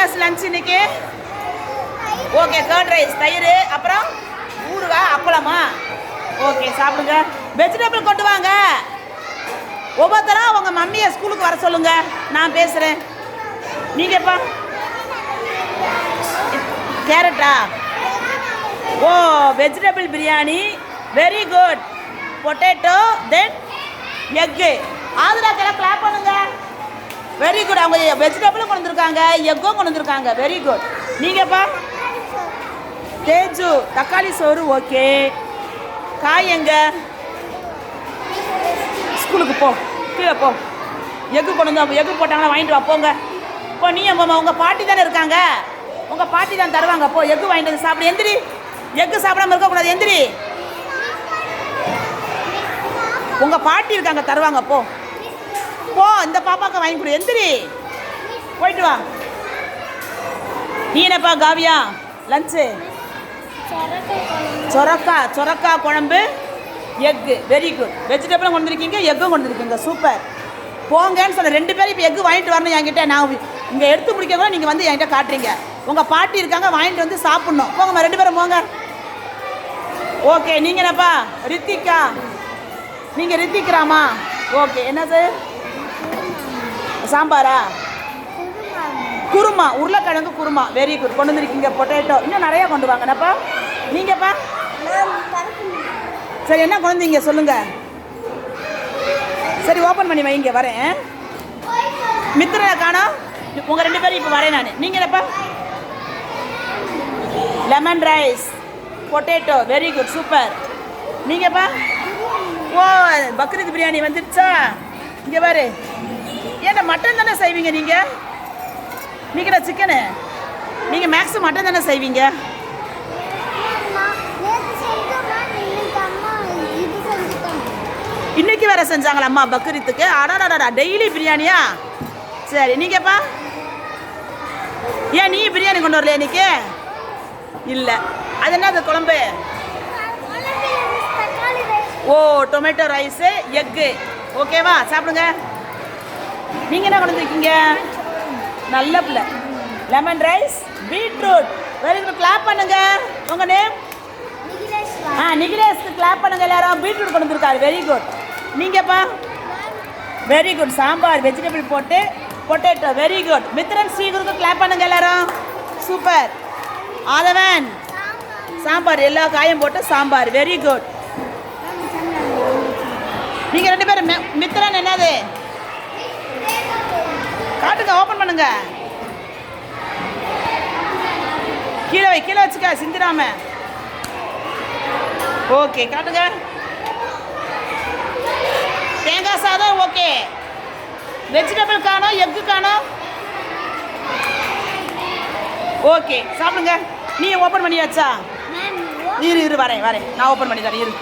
Dinners lunch இன்னைக்கு. Okay curd rice தயிர் அப்புறம் ஊறுகாய் அப்பளமா? ஓகே சாப்பிடுங்க. வெஜிடபிள் கொண்டு வாங்க. ஒவ்வொருத்தரும் உங்கள் மம்மியை ஸ்கூலுக்கு வர சொல்லுங்க. நான் பேசுகிறேன் நீங்கப்பா கேரட்டா ஓ vegetable biryani. Very good potato then egg ஆதிராக்கெல்லாம் clap பண்ணுங்க. வெரி குட் அவங்க வெஜிடபிளும் கொண்டு வந்திருக்காங்க. எக்கும் கொண்டு வந்திருக்காங்க. Very good நீங்கப்பா? தேஜு தக்காளி சோறு ஓகே. காய் எங்க? ஸ்கூலுக்கு போ. கீழே போ. எக்கு கொண்டு வந்து எக்கு போட்டாங்கன்னா வாங்கிட்டு வா போங்க. இப்போ நீ அம்மா உங்கள் பாட்டி தானே இருக்காங்க? உங்கள் பாட்டி தான் தருவாங்க. போ எக்கு வாங்கிட்டு வந்து சாப்பிடு. எந்திரி. எக்கு சாப்பிடாம இருக்கக்கூடாது எந்திரி. உங்கள் பாட்டி இருக்காங்க தருவாங்க போ. போ இந்த பாப்பாக்கு வாங்கி கொடு. எந்திரி. போயிட்டு வா. நீ என்னப்பா காவியா. லஞ்சு. சொரக்கா சொரக்கா குழம்பு எக்கு. வெரி குட் வெஜிடபிளும் கொண்டுருக்கீங்க எக்கும் கொண்டுருக்கீங்க சூப்பர் போங்கன்னு சொன்ன ரெண்டு பேரும் இப்போ எக்கு வாங்கிட்டு வரணும் என்கிட்ட. நான் இங்கே எடுத்து முடிக்க கூட நீங்கள் வந்து என்கிட்ட காட்டுறீங்க. உங்கள் பாட்டி இருக்காங்க வாங்கிட்டு வந்து சாப்பிட்ணும். போங்கம்மா ரெண்டு பேரும் போங்க. ஓகே நீங்கள் என்னப்பா? ரித்திகா. நீங்கள் ரித்திக்ராமா ஓகே என்னது சாம்பாரா? குருமா. உருளைக்கிழங்கு குருமா. வெரி குட் கொண்டு வந்திருக்கீங்க பொட்டேட்டோ இன்னும் நிறையா கொண்டு வாங்க. என்னப்பா? நீங்கப்பா? சரி என்ன கொண்டு வந்தீங்க? சொல்லுங்க. சரி ஓப்பன் பண்ணி வைங்க வரேன். மித்திரனை காணோம். உங்கள் ரெண்டு பேரும் இப்போ வரேன் நான். நீங்கள் என்னப்பா? Lemon rice potato very good super நீங்கப்பா? ஓ பக்ரீத் பிரியாணி வந்துடுச்சா இங்கே பாரு. ஏன்டா மட்டன் தானே செய்வீங்க நீங்கள் நீங்கள் சிக்கனு நீங்கள் மேக்ஸிமம் மட்டன் தானே செய்வீங்க? இன்னைக்கு வேற செஞ்சாங்களா அம்மா பக்ரீத்துக்கு? அடாடாடா டெய்லி பிரியாணியா? சரி நீங்கப்பா. ஏன் நீ பிரியாணி கொண்டு வரலையா இன்னைக்கு? இல்லை. அது என்னது குழம்பு? ஓ டொமேட்டோ ரைஸு எக்கு ஓகேவா சாப்பிடுங்க. நீங்கள் என்ன கொண்டு வந்திருக்கீங்க? நல்ல பிள்ளை. Lemon rice beetroot very good clap பண்ணுங்க. உங்கள் நேம் ஆ நிகிலேஷ்க்கு கிளாப் பண்ணுங்க எல்லாரும். பீட்ரூட் கொண்டு வந்திருக்காரு. வெரி குட் நீங்கப்பா வெரி குட் சாம்பார் வெஜிடபிள் போட்டு பொட்டேட்டோ வெரி குட் மித்ரன் ஸ்ரீகுருக்கு கிளாப் பண்ணுங்க எல்லாரும். சூப்பர் ஆதவன். சாம்பார். எல்லா காயும் போட்டு சாம்பார். வெரி குட் நீங்கள் ரெண்டு பேரும் மித்ரன் என்னது? காட்டுங்க ஓப்பன் பண்ணுங்க. கீழே வை கீழே வச்சுக்க சிந்திராம ஓகே காட்டுங்க. தேங்காய் சாதம் ஓகே வெஜிடபிள் காணோம் எக்கு காணோம். ஓகே சாப்பிடுங்க. நீ ஓப்பன் பண்ணியாச்சா? இரு இரு வரேன் வரேன். நான் ஓப்பன் பண்ணி தரேன் இரு.